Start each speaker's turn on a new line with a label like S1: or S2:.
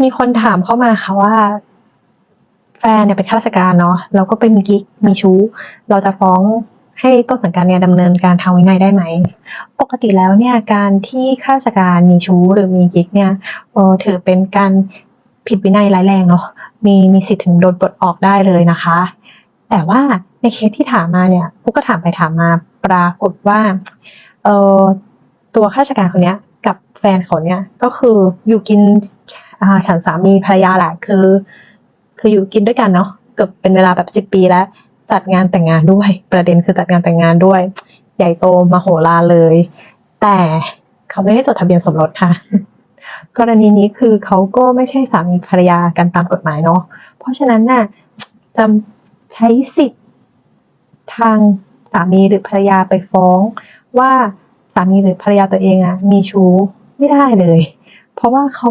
S1: มีคนถามเข้ามาค่ะว่า แฟนเนี่ยเป็นข้าราชการเนาะแล้วก็เป็นกิ๊กมีชู้ เราจะฟ้องให้ต้นสังกัดเนี่ยดำเนินการทางวินัยได้ไหม ปกติแล้วเนี่ยการที่ข้าราชการมีชู้หรือมีกิ๊กเนี่ยเออถือเป็นการผิดวินัยร้ายแรงเนาะมีมีสิทธิ์ถึงโดนปลดออกได้เลยนะคะ แต่ว่าในเคสที่ถามมาเนี่ยปุ๊กก็ถามไปถามมาปรากฏว่าเออตัวข้าราชการคนเนี้ยกับแฟนเขาเนี่ยก็คืออยู่กิน อ่าฉันสามีภรรยาแหละคือ คืออยู่กินด้วยกันเนาะเกือบเป็นเวลาแบบสิบปีแล้ว จัดงานแต่งงานด้วย ประเด็นคือจัดงานแต่งงานด้วย ใหญ่โตมโหฬารเลย แต่เขาไม่ได้จดทะเบียนสมรสค่ะ กรณีนี้คือเขาก็ไม่ใช่สามีภรรยากันตามกฎหมายเนาะเพราะฉะนั้นน่ะจะใช้สิทธิ์ทางสามีหรือภรรยาไปฟ้องว่าสามีหรือภรรยาตัวเองอะมีชู้ไม่ได้เลย เพราะว่าเขาไม่